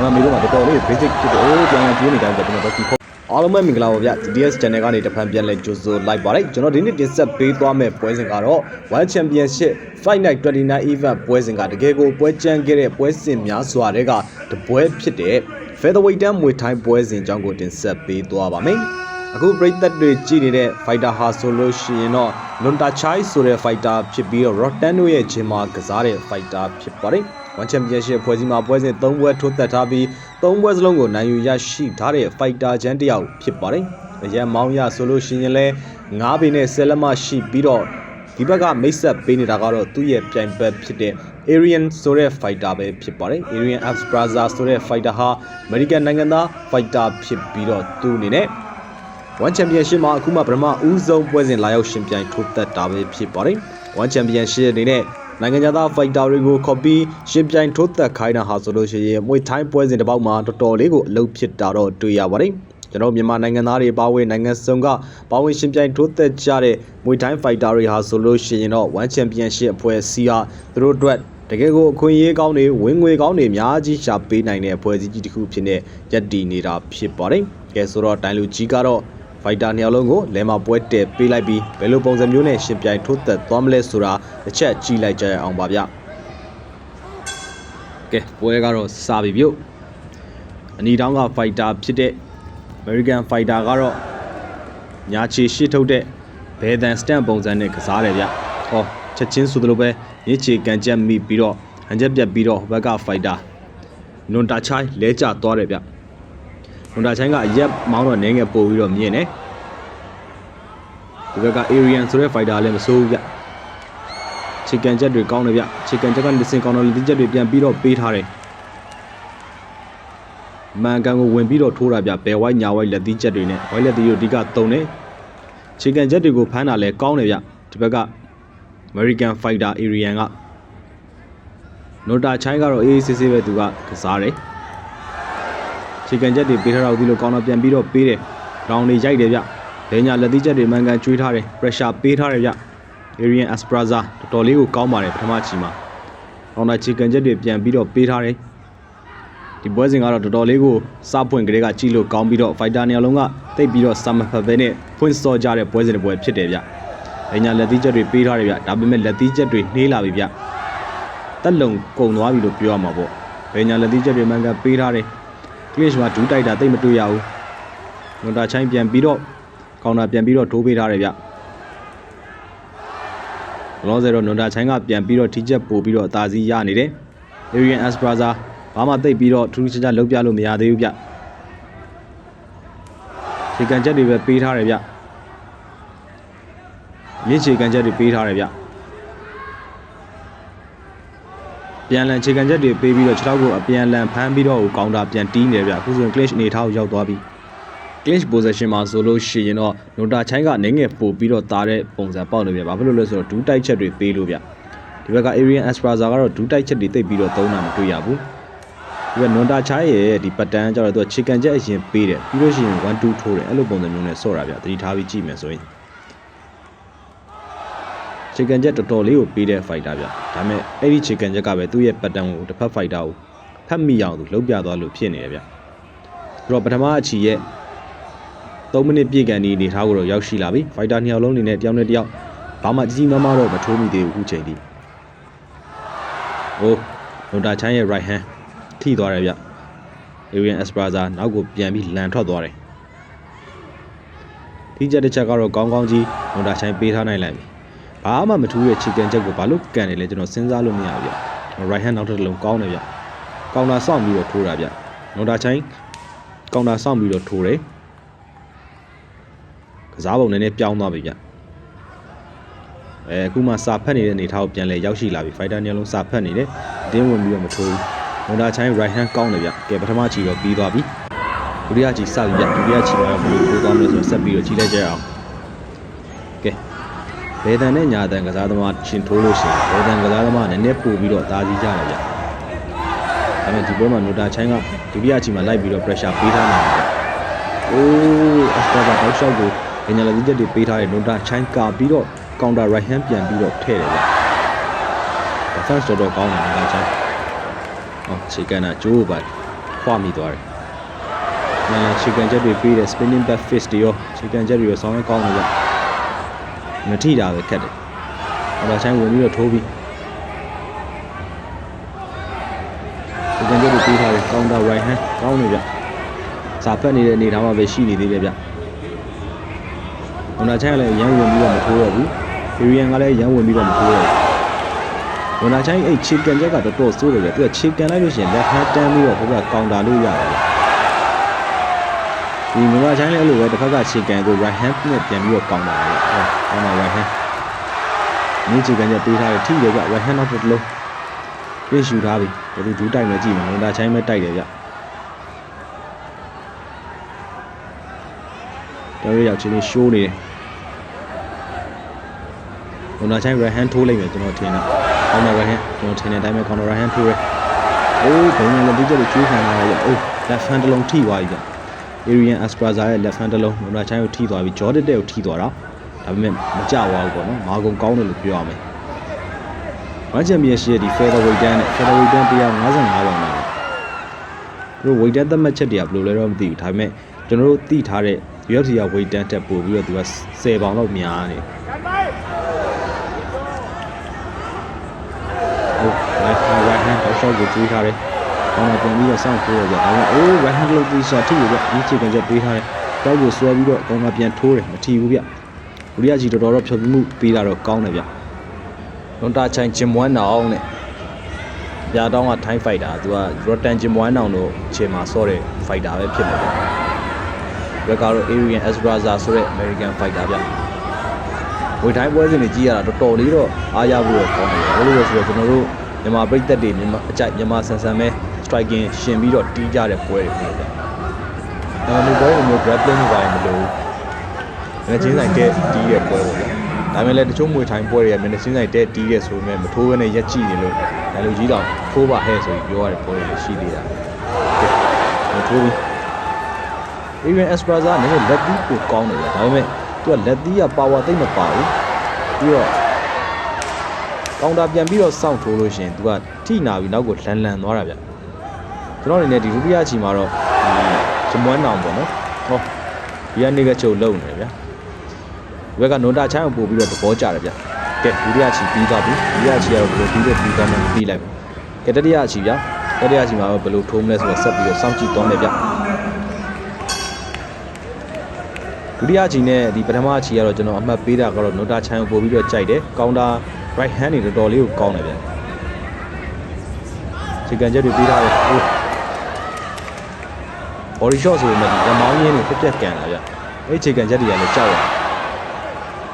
ဒါမှမဟုတ်တော့တော်တော်လေး basic ဖြစ်တယ်အိုးပြန်ပြန်ပြေးနေကြတယ်ကျွန်တော်တို့ဒီဖို့အားလုံးပဲမင်္ဂလာပါဗျ DDS channel ကနေတဖန်ပြန်လဲကြိုဆိုလိုက်ပါတယ်ကျွန်တော်ဒီနေ့တင်ဆက်ပေးသွားမယ့်ပွဲစဉ်ကတော့ World Championship Fight Night 29 event ပွဲစဉ်ကတကယ်ကိုပွဲကြမ်းခဲ့တဲ့ပွဲစဉ်များစွာတွေကတပွဲဖြစ်တဲ့ Featherweight တန်းမွေထိုင်းပွဲစဉ်အကြောင်းကိုတင်ဆက်ပေးသွားပါမယ်အခုပရိသတ်တွေကြည့်နေတဲ့ fighter ဟာဆိုလို့ရှိရင်တော့ Lunta Chai ဆိုတဲ့ fighter ဖြစ်ပြီးတော့ Rotten တို့ရဲ့ဂျင်မှာကစားတဲ့ fighter ဖြစ်ပါတယ်။ One Championship ဖွဲ့စည်းမှာပွဲစဉ်၃ပွဲထိုးသက်ထားပြီး၃ပွဲစလုံးကိုနိုင်ယူရရှိထားတဲ့ fighter ချမ်းတစ်ယောက်ဖြစ်ပါတယ်။အရန်မောင်းရဆိုလို့ရှိရင်လည်း၅ပေနဲ့10လက်မရှိပြီးတော့ဒီဘက်ကမိတ်ဆက်ပေးနေတာကတော့သူ့ရဲ့ပြိုင်ဘက်ဖြစ်တဲ့ Arian ဆိုတဲ့ fighter ပဲဖြစ်ပါတယ်။ Arian F Braza ဆိုတဲ့ fighter ဟာ American နိုင်ငံသား fighter ဖြစ်ပြီးတော့သူ့အနေနဲ့ One Championship မှာအခုမှပထမဦးဆုံးပွဲစဉ်လာရောက်ရှင်ပြိုင်ထိုးသက်တာပဲဖြစ်ပါတယ်။ One Championship အနေနဲ့ နိုင်ငံသား fighter တွေကိုခေါ်ပြီးရှင်ပြိုင်ထိုးသက်ခိုင်းတာဟာဆိုလို့ရှိရင်မွေထိုင်းပွဲစဉ်တစ်ပေါက်မှာတော်တော်လေးကိုအလုပ်ဖြစ်တာတော့တွေ့ရပါတယ်။ကျွန်တော်မြန်မာနိုင်ငံသားတွေပါဝင်နိုင်ငံစုံကပါဝင်ရှင်ပြိုင်ထိုးသက်ကြတဲ့မွေထိုင်း fighter တွေဟာဆိုလို့ရှိရင်တော့ One Championship အဖွဲ့အစည်းဟာသူတို့အတွက်တကယ်ကိုအခွင့်အရေးကောင်းတွေဝင်ငွေကောင်းတွေအများကြီးရှာပေးနိုင်တဲ့အဖွဲ့အစည်းကြီးတစ်ခုဖြစ်နေရက်တည်နေတာဖြစ်ပါတယ်။ကဲဆိုတော့တိုင်လူကြီးကတော့ ဖိုက်တာနှစ်ယောက်လုံးကိုလဲမပွဲတက်ပေးလိုက်ပြီးဘယ်လိုပုံစံမျိုးနဲ့ရှင်ပြိုင်ထိုးသက်သွားမလဲဆိုတာတစ်ချက်ကြည့်လိုက်ကြရအောင်ပါဗျကဲပွဲကတော့စပြီပြုတ်အနီတောင်းကဖိုက်တာဖြစ်တဲ့ American Fighter ကတော့ညာချီရှစ်ထုတ်တဲ့ဘယ်တန်စတန်ပုံစံနဲ့ကစားတယ်ဗျဟောချက်ချင်းဆိုသလိုပဲညစ်ချီကန်ချက်မိပြီးတော့ဟန်ချက်ပြတ်ပြီးတော့ဘက်က Fighter နွန်တာချိုင်းလဲကျသွားတယ်ဗျ နွန်တာချိုင်းကအရက်မောင်းတော့နင်းငယ်ပို့ပြီးတော့မြင်တယ်ဒီဘက်က Arian ဆိုတဲ့ fighter လည်းမစိုးဘူးဗျချီကန်ချက်တွေကောင်းတယ်ဗျချီကန်ချက်ကနေစင်ကောင်းတော့လက်ချက်တွေပြန်ပြီးတော့ပေးထားတယ်မန်ကန်ကိုဝင်ပြီးတော့ထိုးတာဗျဘယ်ဝိုက်ညာဝိုက်လက်သီးချက်တွေနဲ့ဝိုက်လက်သီးတို့အဓိကတုံတယ်ချီကန်ချက်တွေကိုဖမ်းတာလည်းကောင်းတယ်ဗျဒီဘက်က American Fighter Arian ကနိုတာချိုင်းကတော့အေးအေးဆေးဆေးပဲသူကကစားတယ် ချီကန်ချက်တွေပေးထားတော့ဒီလိုကောင်းတော့ပြန်ပြီးတော့ပေးတယ်ရောင်တွေရိုက်တယ်ဗျဘဲညာလက်သီးချက်တွေမှန်ကန်ကျွေးထားတယ် pressure ပေးထားတယ်ဗျ Arian Aspraza တော်တော်လေးကိုကောင်းပါတယ်ပထမချီမှာရောင်တာချီကန်ချက်တွေပြန်ပြီးတော့ပေးထားတယ်ဒီပွဲစဉ်ကတော့တော်တော်လေးကိုစပွင့်ကလေးကကြည့်လို့ကောင်းပြီးတော့ fighter နေရာလုံးကတိတ်ပြီးတော့ summer ဖက်ပဲနဲ့ဖွင့်စော်ကြတဲ့ပွဲစဉ်တစ်ပွဲဖြစ်တယ်ဗျဘဲညာလက်သီးချက်တွေပေးထားတယ်ဗျဒါပေမဲ့လက်သီးချက်တွေနှေးလာပြီဗျတက်လုံကုံသွားပြီလို့ပြောရမှာပေါ့ဘဲညာလက်သီးချက်တွေမှန်ကန်ပေးထားတယ် Clash မှာဒူးတိုက်တာတိတ်မတွေ့ရဘူး။လွန်တာချိုင်းပြန်ပြီးတော့ကောင်တာပြန်ပြီးတော့ထိုးပေးထားတယ်ဗျ။လောဆယ်တော့လွန်တာချိုင်းကပြန်ပြီးတော့ထိချက်ပို့ပြီးတော့အသာစီးရနေတယ်။ Arian Aspraza ဘာမှတိတ်ပြီးတော့ထူးထူးခြားခြားလုပ်ပြလို့မရသေးဘူးဗျ။ခြေကန်ချက်တွေပဲပေးထားတယ်ဗျ။မြင့်ခြေကန်ချက်တွေပေးထားတယ်ဗျ။ ပြန်လန်ခြေကန်ချက်တွေပေးပြီးတော့ခြေထောက်ကိုအပြန်လန်ဖမ်းပြီးတော့ကောင်တာပြန်တီးနေတယ်ဗျအခုဆိုရင် clash အနေထားကိုရောက်သွားပြီ clash position မှာဆိုလို့ရှိရင်တော့နိုတာချိုင်းကနေငယ်ပို့ပြီးတော့တားတဲ့ပုံစံပေါက်နေပြဘာဖြစ်လို့လဲဆိုတော့ဒူးတိုက်ချက်တွေပေးလို့ဗျဒီဘက်က Arian Aspraza ကတော့ဒူးတိုက်ချက်တွေတိတ်ပြီးတော့သုံးတာမတွေ့ရဘူးဒီဘက်နွန်တာချိုင်းရဲ့ဒီပတ်တန်းကျတော့သူက chicken ချက်အရင်ပေးတယ်ပြီးလို့ရှိရင်1 2ထိုးတယ်အဲ့လိုပုံစံမျိုးနဲ့ဆော့တာဗျသတိထားပြီးကြည့်မယ်ဆိုရင် chicken jet တော်တော်လေးကိုပေးတဲ့ fighter ဗျဒါပေမဲ့အဲ့ဒီ chicken jet ကပဲသူ့ရဲ့ pattern ကိုတစ်ဖက် fighter ကိုဖတ်မိအောင်သူလုံးပြသွားလို့ဖြစ်နေတယ်ဗျအဲ့တော့ပထမအချီရဲ့3မိနစ်ပြည့်ကန်ဒီအနေထားကိုတော့ရောက်ရှိလာပြီ fighter နှစ်ယောက်လုံးအနေနဲ့တယောက်နဲ့တယောက်ဘာမှကြီးကြီးမားမားတော့မထိုးမိသေးဘူးအခုချိန်ထိဟိုနိုတာချမ်းရဲ့ right hand ထိသွားတယ်ဗျ Arian Espraza နောက်ကိုပြန်ပြီးလန်ထွက်သွားတယ်ဒီချက်တစ်ချက်ကတော့ကောင်းကောင်းကြီးနိုတာချိုင်းပေးထားနိုင်လိုက်ပြီ ဘာမှမထူးတဲ့ chicken ချက်ကိုဘာလို့ကန်နေလဲကျွန်တော်စဉ်းစားလို့မရဘူးဗျ right hand နောက်တစ်လုံးကောင်းတယ်ဗျကောင်တာစောင့်ပြီးတော့ထိုးတာဗျနိုတာချိုင်းကောင်တာစောင့်ပြီးတော့ထိုးတယ်ကစားပုံနည်းနည်းပြောင်းသွားပြီဗျအဲအခုမှစာဖတ်နေတဲ့အနေထားကိုပြန်လဲရောက်ရှိလာပြီ fighter နေလုံးစာဖတ်နေတယ်အတင်းဝင်ပြီးတော့မထိုးဘူးနိုတာချိုင်း right hand ကောင်းတယ်ဗျကဲပထမချီတော့ပြီးသွားပြီဒုတိယချီစပြီဗျဒုတိယချီမှာဘယ်လိုထိုးသွားမလဲဆိုတော့ဆက်ပြီးတော့ကြည့်လိုက်ကြရအောင်ကဲ ဘယ်တန်နဲ့ညာတန်ကစားသမားရှင်ထိုးလို့ရှိရင်ဘယ်တန်ကစားသမားနည်းနည်းပို့ပြီးတော့အသာစီးကြတယ်ဗျဒါပေမဲ့ဒီပွဲမှာနိုတာချိုင်းကဒုတိယချီမှာလိုက်ပြီးတော့ pressure ပေးထားနေတာဗျအိုးအစတာကတောက်လျှောက်ကိုညညာလက်ချက်တွေပေးထားတဲ့နိုတာချိုင်းကာပြီးတော့ counter right hand ပြန်ပြီးတော့ထည့်တယ်ဗျ defense တော်တော်ကောင်းတယ်နိုတာချိုင်းဟောခြေကန်တာကျိုးပါခွာမိသွားတယ်။ညာချီကန်ချက်တွေပေးတယ် spinning back fist တွေရောချီကန်ချက်တွေရောဆောင်းရကောင်းတယ်ဗျ။ မထိတာပဲခက်တယ်။ဟောချိုင်းဝင်ပြီးတော့ထိုးပြီးချီကန်ချက်တွေပေးထားတယ် counter right hand ကောင်းတယ်ဗျ။စာဖက်နေတဲ့အနေထားမှာပဲရှိနေသေးတယ်ဗျ။ဟောချိုင်းကလည်းရမ်းဝင်ပြီးတော့မထိုးတော့ဘူး။ Arian ကလည်းရမ်းဝင်ပြီးတော့မထိုးတော့ဘူး။ဝန်နာချိုင်းအဲ့ချီကန်ချက်ကတော်တော်ဆိုးတယ်ဗျသူကချီကန်လိုက်လို့ရှိရင် left hand တန်းပြီးတော့ဟိုဘက်ကောင်တာလို့ရတယ်ဗျ ဒီဝန်နာချိုင်းလည်းအဲ့လိုပဲတစ်ဖက်ကချီကန်ကို right hand နဲ့ပြန်ပြီးတော့ကောင်တာလေဟုတ်ကောင်တာ right hand မြင်းချီကန်ချက်ပေးထားတယ်ထိတယ်ဗျ right hand တော့တစ်လုံးပြည့်ရှူထားပြီဘယ်သူဒူးတိုက်မယ်ကြည့်မယ်ဝန်နာချိုင်းပဲတိုက်တယ်ဗျတော်ရရောက်ချင်းလေးရှိုးနေတယ်ဝန်နာချိုင်း right hand ထိုးလိုက်မယ်ကျွန်တော်ထင်တာ counter right hand ကျွန်တော်ထင်တဲ့အတိုင်းပဲ counter right hand ထိုးရဲ။အိုးဘယ်နဲ့လဲဒီကျက်လို့ကျွေးခံလာရရ။အိုး left hand တစ်လုံးထိသွားပြီဗျ။ Arian Aspraza ရဲ့ left hand တစ်လုံးမနာချိုင်းကိုထိသွားပြီ Jordan တဲ့ကိုထိသွားတာ။ဒါပေမဲ့မကြွားဘူးပေါ့နော်။မာကုံကောင်းတယ်လို့ပြောရမယ်။ One Championship ရဲ့ဒီ featherweight တန်းနဲ့ featherweight တန်း155ပေါင်မှာ။သူတို့ weight တန်းသတ်မှတ်ချက်တွေကဘယ်လိုလဲတော့မသိဘူး။ဒါပေမဲ့ကျွန်တော်တို့သိထားတဲ့ UFC က weight တန်းတက်ပို့ပြီးတော့သူက10ပေါင်လောက်များနေတယ်။ဟုတ် right hand right hand တော့ shot ကိုကျွေးထားတယ်။ ကောင်းတော့ပြန်ပြီးတော့စောင့်ထိုးရကြ။ဒါပေမဲ့အိုး right hand လို့ပြီးစားထိရပြ။ဒီချိန်ကချက်ပေးထားတယ်။တောက်ကိုဆွဲပြီးတော့ကောင်းတော့ပြန်ထိုးတယ်မထီဘူးဗျ။ဘူရီယာကြီးတော်တော်တော့ဖြုတ်ပြီးမှုပေးတာတော့ကောင်းတယ်ဗျ။လွန်တာချိုင်ဂျင်မွမ်းအောင်နဲ့ပြာတောင်းကထိုင်းဖိုက်တာသူကရော့တန်ဂျင်မွမ်းအောင်တို့ခြေမှာဆော့တဲ့ဖိုက်တာပဲဖြစ်နေတယ်။ဘက်ကတော့ Arian Esbraza ဆိုတဲ့ American fighter ဗျ။ဝေတိုင်းပွဲစဉ်တွေကြီးရတာတော်တော်လေးတော့အားရဖို့တော့ကောင်းတယ်။ဘယ်လိုလဲဆိုတော့ကျွန်တော်တို့မြန်မာပြည်သက်တွေမြန်မာအကြိုက်မြန်မာဆန်ဆန်ပဲ striking ရှင်ပြီးတော့တီးကြတဲ့ပွဲတွေဖြစ်တယ်။ဒါပေမဲ့ပွဲတွေမျိုး grappling တွေပါရင်မလို့ဘူး။ငါချင်းဆိုင်တဲ့တီးတဲ့ပွဲပေါ့ဗျာ။ဒါပေမဲ့လည်းတချို့မွေထိုင်းပွဲတွေကမျက်နှာချင်းဆိုင်တဲ့တီးတဲ့ဆိုပေမဲ့မထိုးဘဲနဲ့ရက်ကြည့်နေလို့ဒါလူကြီးတော့ထိုးပါဟဲ့ဆိုပြီးပြောရတဲ့ပွဲတွေလည်းရှိသေးတာ။မထိုးဘူး။ Even Espraza နည်းနည်းလက်သီးကိုကောင်းတယ်ဗျာဒါပေမဲ့သူကလက်သီးက power သိမ့်မပါဘူးပြီးတော့ကောင်တာပြန်ပြီးတော့စောင့်ထိုးလို့ရှိရင်သူကထိနာပြီးနောက်ကိုလန်လန်သွားတာဗျ ကျွန်တော်အနေနဲ့ဒီဒုတိယအချိန်မှာတော့ဒီဂျမွန်းနောင်ပေါ့နော်ဟောဒီကနေကချုပ်လုံနေတယ်ဗျဘက်ကနွန်တာချမ်းကိုပို့ပြီးတော့သဘောကျတယ်ဗျကဲဒုတိယအချိန်ပြီးသွားပြီဒုတိယအချိန်ကတော့ဘယ်လိုပြီးတော့ပြီးသွားမှပြီးလိုက်မယ်ကဲတတိယအချိန်ဗျတတိယအချိန်မှာတော့ဘယ်လိုထိုးမလဲဆိုတော့ဆက်ပြီးတော့စောင့်ကြည့်သွားမယ်ဗျဒုတိယအချိန်နဲ့ဒီပထမအချိန်ကတော့ကျွန်တော်အမှတ်ပေးတာကတော့နိုတာချန်ကိုပို့ပြီးတော့ကြိုက်တယ်ကောင်တာ right hand တွေတော်တော်လေးကိုကောင်းတယ်ဗျခြေကန်ချက်တွေပေးထားတယ်ဟို body shot ဆိုပေမဲ့ဒီရမောင်းရင်းတွေပြက်ပြက်ကန်လာဗျအဲ့ခြေကန်ချက်တွေကလည်းကြောက်ရ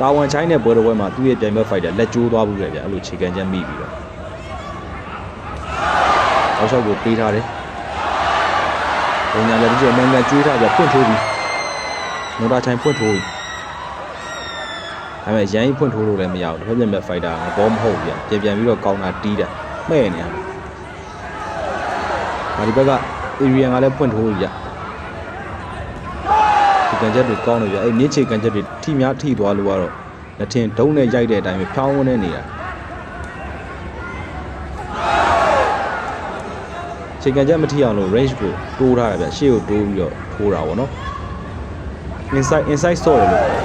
တာဝန်ချိုင်းတဲ့ပွဲတော်ပွဲမှာသူ့ရဲ့ပြိုင်ဘက် fighter လက်ကျိုးသွားဘူးလေဗျအဲ့လိုခြေကန်ချက်မိပြီးတော့အောက်ရှော့ကိုပေးထားတယ်ဘုံညာလည်းဒီကျမှန်ကန်ကျွေးထားပြဖွင့်ထိုးပြီးနိုတာချိုင်းဖွင့်ထိုးပြီးဒါပေမဲ့ရန်ကြီးဖွင့်ထိုးလို့လည်းမရဘူးတစ်ဖက်ပြန်မဲ့ fighter ကဘောမဟုတ်ဗျပြန်ပြန်ပြီးတော့ကောင်းတာတီးတာမှဲ့နေရတယ်။ဒီဘက်က area ကလည်းဖွင့်ထိုးလို့ရဒီ ကန်ချက်တွေကောင်းလို့ရအဲ့မြင့်ချေကန်ချက်တွေထိများထိသွားလို့ကတော့လက်ထင်ဒုံးနဲ့ရိုက်တဲ့အတိုင်းပဲဖြောင်းဝန်းနေနေတာချေကန်ချက်မထိအောင်လို့ range ကိုတိုးထားတာဗျရှေ့ကိုတိုးပြီးတော့ထိုးတာပေါ့နော် inside inside ဆော့တယ်လို့ခေါ်တယ်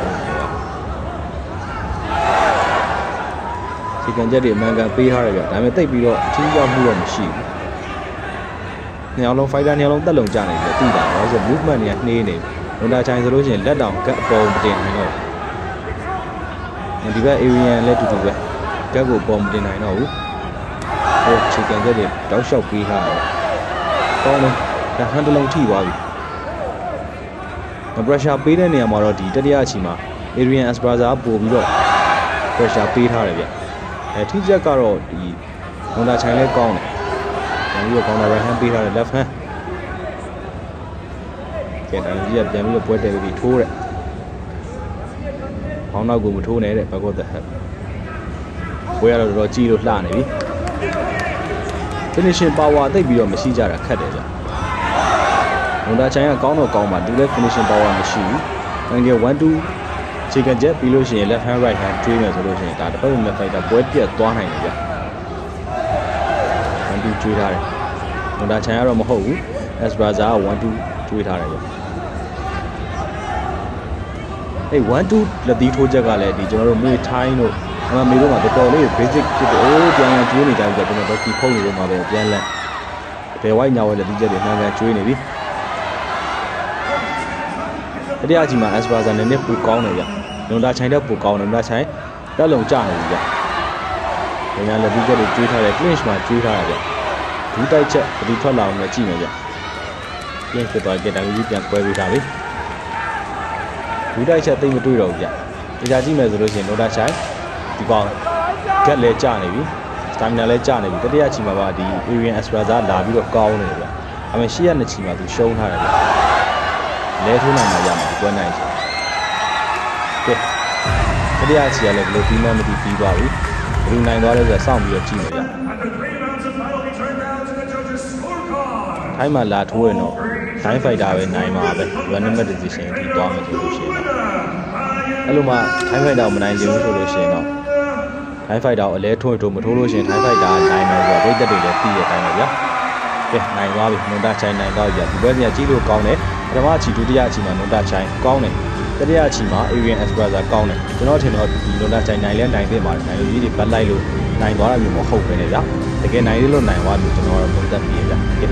ခြေကန်ချက်တွေအမှန်ကန်ပေးထားတယ်ဗျဒါပေမဲ့တိတ်ပြီးတော့အထီးရောက်မှုတော့မရှိဘူးနှစ်ယောက်လုံး fighter နှစ်ယောက်လုံးတက်လုံကြနေတယ်တိတာဘာလို့ဆို movement တွေကနှေးနေ လွန်တာချိုင်ဆိုလို့ရှိရင်လက်တောင်ကတ်အပေါ်မတင်နိုင်တော့ဘူးဒီဘက် area လည်းတူတူပဲကတ်ကိုပေါ်မတင်နိုင်တော့ဘူးဟိုခြေကန်ချက်တွေတောက်လျှောက်ပေးထားတယ်ကောင်းတယ်ဒါဟန်တလုံးထိသွားပြီ pressure ပေးတဲ့နေရာမှာတော့ဒီတတိယအချိန်မှာ Adrian Esparza ပို့ပြီးတော့ pressure ပေးထားတယ်ဗျအဲထိချက်ကတော့ဒီ Honda ချိုင်လဲကောင်းတယ်ပြန်ပြီးတော့ counter right hand ပေးထားတယ် left hand ကဲဒါကြီးကပြန်ပြီးတော့ပွဲတယ်ပြီးထိုးတယ်ဘောင်းနောက်ကိုမထိုးနဲ့တဲ့ back of the head ပွဲရတော့တော်တော်ကြီးလို့လှနေပြီ finishing power တိတ်ပြီးတော့မရှိကြတာခက်တယ်ဗျဝန်တာချိုင်ကကောင်းတော့ကောင်းပါသူလည်း finishing power မရှိဘူး။ငယ်1 2ခြေကချက်ပြီးလို့ရှိရင် left hand right hand တွေးမယ်ဆိုလို့ရှိရင်ဒါတစ်ဖက်မဲ့ fighter ပွဲပြတ်သွားနိုင်တယ်ဗျ။1 2တွေးထားတယ်။ဝန်တာချိုင်ကတော့မဟုတ်ဘူး။ Esbraza က1 2ကျွေးထားတယ်ဗျ အေး1 2လက်သီးထိုးချက်ကလည်းဒီကျွန်တော်တို့မေထိုင်းတို့အမမေတို့မှာတော်တော်လေး basic ဖြစ်တယ်အိုးပြန်ပြန်ကျွေးနေကြပြီကျွန်တော်တို့ဒီဖုန်းတွေတို့မှာပဲပြန်လက်ဘယ်ဝိုက်ညာဝဲလက်သီးချက်တွေမှန်ကန်ကျွေးနေပြီတတိယအချိန်မှာ Esbraza နည်းနည်းပူကောင်းတယ်ဗျလွန်တာချိုင်တဲ့ပူကောင်းတယ်လွန်တာချိုင်တက်လုံကြနေပြီဗျညာလက်သီးချက်တွေကျွေးထားတယ် clinch မှာကျွေးထားတယ်ဗျဒူးတိုက်ချက်ဘယ်သူထွက်လာအောင်လဲကြည့်မယ်ဗျပြင်ဖြစ်သွားကြတယ်ဒါကြီးပြန်ကွဲပေးထားပြီ ဒူးတိုက်ချက်သိမ့်မတွေ့တော့ဘူးဗျဒီကြကြည့်မယ်ဆိုလို့ရှိရင်လွန်တာချိုင်ဒီကောင်ဂက်လဲကျနေပြီစတာမီနာလဲကျနေပြီတတိယအချိန်မှာပါဒီ Arian Espraza လာပြီးတော့ကောင်းနေတယ်ဗျအမေရှေ့ရနှစ်ချိန်မှာသူရှုံးထားတယ်ဗျလဲထိုးနိုင်မှရမှာဒီပွဲနိုင်ချင်ကဲတတိယအချိန်ကလည်းဘယ်လိုပြီးမှမသိပြီးသွားပြီဘယ်လိုနိုင်သွားလဲဆိုတော့စောင့်ပြီးတော့ကြည့်မယ်ဗျထိုင်းမှာလာထိုးရင်တော့ ဒိုင်းဖိုက်တာပဲနိုင်မှာပဲ random decision အထိသွားမယ်ဆိုလို့ရှိရင်တော့အဲ့လိုမှဒိုင်းဖိုက်တာကိုမနိုင်ချင်ဘူးဆိုလို့ရှိရင်တော့ဒိုင်းဖိုက်တာကိုအလဲထိုးထိုးမထိုးလို့ရှိရင်ဒိုင်းဖိုက်တာကနိုင်မယ်ဆိုတော့ဝိတ်သက်တွေလည်းပြီးရတိုင်းပဲဗျာကဲနိုင်သွားပြီနွန်တာချိုင်းနိုင်သွားပြီဗျာဒီဘက်စီကကြီးလို့ကောင်းတယ်ပထမအချီဒုတိယအချီမှာနွန်တာချိုင်းကောင်းတယ်တတိယအချီမှာ Arian Espraza ကောင်းတယ်ကျွန်တော်ထင်တော့ဒီနွန်တာချိုင်းနိုင်လဲနိုင်သေးပါတယ်နိုင်လို့ကြီးတွေပတ်လိုက်လို့နိုင်သွားတာမျိုးမဟုတ်ပဲねဗျာတကယ်နိုင်လို့နိုင်သွားပြီကျွန်တော်ကတော့ပုံသက်ပြီးရဗျာကဲ